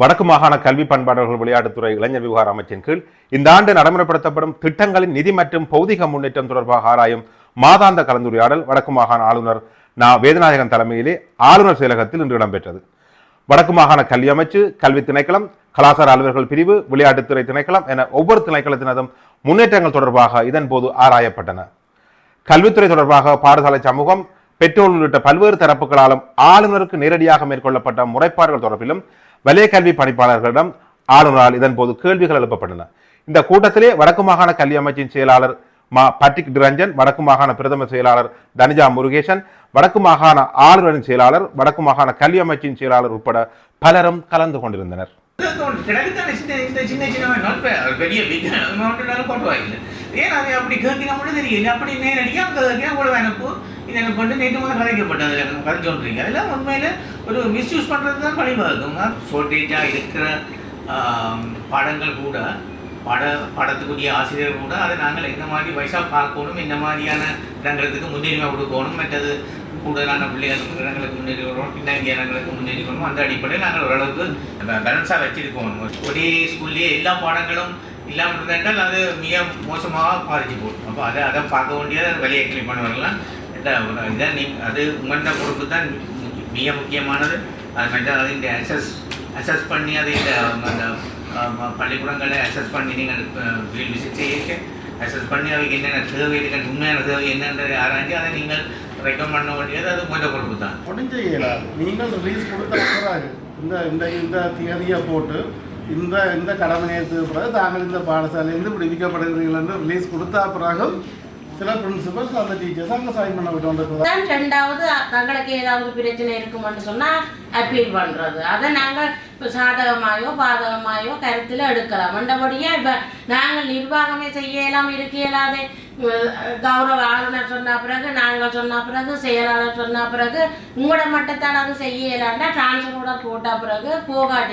வடக்கு மாகாண கல்வி பண்பாளர்கள் விளையாட்டுத்துறை இளைஞர் விவகார அமைச்சின் கீழ் இந்த ஆண்டு நடைமுறைப்படுத்தப்படும் திட்டங்களின் நிதி மற்றும் பௌதிக முன்னேற்றம் தொடர்பாக ஆராயும் மாதாந்த கலந்துரையாடல் வடக்கு மாகாண ஆளுநர் நா. வேதநாயகன் தலைமையிலே ஆளுநர் செயலகத்தில் இன்று இடம்பெற்றது. வடக்கு மாகாண கல்வி அமைச்சு கல்வி திணைக்களம் கலாசார அலுவலர்கள் பிரிவு விளையாட்டுத்துறை திணைக்களம் என ஒவ்வொரு திணைக்களத்தினதும் முன்னேற்றங்கள் தொடர்பாக இதன்போது ஆராயப்பட்டன. கல்வித்துறை தொடர்பாக பாடசாலை சமூகம் பெற்றோர் உள்ளிட்ட பல்வேறு தரப்புகளாலும் ஆளுநருக்கு நேரடியாக மேற்கொள்ளப்பட்ட முறைப்பாடுகள் தொடர்பிலும் வலயக்கல்வி கல்வி பணிப்பாளர்களிடம் ஆளுநரால் இதன்போது கேள்விகள் எழுப்பப்பட்டன. இந்த கூட்டத்திலே வடக்கு மாகாண கல்வி அமைச்சின் செயலாளர் மா பட்ரிக் டிரஞ்சன் வடக்கு மாகாண பிரதம செயலாளர் தனிஜா முருகேசன் வடக்கு மாகாண ஆளுநரின் செயலாளர் வடக்கு மாகாண கல்வி அமைச்சின் செயலாளர் உட்பட பலரும் கலந்து கொண்டிருந்தனர். ஏன் அதை அப்படி கேட்கினா மட்டும் அப்படி நேரடியாக கேட்க கூட வேணப்போ இது எனக்கு வந்து நேற்று முதல் கதைக்கப்பட்டது எனக்கு கதை அதெல்லாம் உண்மையில் ஒரு மிஸ்யூஸ் பண்ணுறது தான் வழிவகுக்கும் ஷார்ட்டேஜாக இருக்கிற படங்கள் கூட பட படத்துக்குரிய ஆசிரியர் கூட அதை நாங்கள் என்ன மாதிரி வயசாக பார்க்கணும் என்ன மாதிரியான இடங்களுக்கு முன்னுரிமை கொடுக்கணும் மற்றது கூடுதலான பிள்ளைகளுக்கு இடங்களுக்கு முன்னேறி வரணும் பின்னங்கிய இடங்களுக்கு முன்னேறி வரணும் அந்த அடிப்படையில் நாங்கள் ஓரளவுக்கு பேலன்ஸாக வச்சிருக்கோம். ஒரே ஸ்கூல்லேயே எல்லா பாடங்களும் இல்லாமல் இருந்தால் அது மிக மோசமாக பாதிச்சு போடும் அப்போ அதை அதை பார்க்க வேண்டியது விலையை கிளீன் இல்லை இதான் நீ அது உங்களோட பொறுப்பு தான் மிக முக்கியமானது. அது மட்டும் இந்த அசஸ் அசஸ் பண்ணி அதை இந்த அந்த பள்ளிக்கூடங்களை அசஸ் பண்ணி நீங்கள் வீல் விசிட் செய்ய அசஸ் பண்ணி அவைக்கு என்னென்ன தேவை இருக்கு உண்மையான தேவை என்னன்றதை ஆராய்ஞ்சு அதை நீங்கள் ரெக்கமெண்ட் பண்ண வேண்டியது அது உங்களோட பொறுப்பு தான் முடிஞ்ச இயலாது நீங்கள் ரிலீஸ் கொடுத்தா பிறகு இந்த இந்த இந்த தியரியை போட்டு இந்த இந்த கடமையை பிறகு தாங்கள் இந்த பாடசாலையிலிருந்து விடுவிக்கப்படுகிறீர்கள் என்று ரிலீஸ் கொடுத்த பிறகு சில பிரின்சிபல்ஸ் அந்த டீச்சர்ஸ் அங்கே சைன் பண்ண விட்டு தான் ரெண்டாவது தங்களுக்கு ஏதாவது பிரச்சனை இருக்குமென்னு சொன்னா அப்பீல் பண்றது. அதை நாங்கள் இப்போ சாதகமாயோ பாதகமாயோ கருத்தில் எடுக்கலாம். மண்டபடியே இப்போ நாங்கள் நிர்வாகமே செய்யலாம் இருக்க இயலாது கௌரவ ஆளுநர் சொன்ன பிறகு நாங்கள் சொன்ன பிறகு செயலாளர் சொன்ன பிறகு உங்களோட மட்டத்தால் அது செய்ய இயலாண்டா டிரான்ஸ்ஃபரோட போட்ட பிறகு போகாட்டி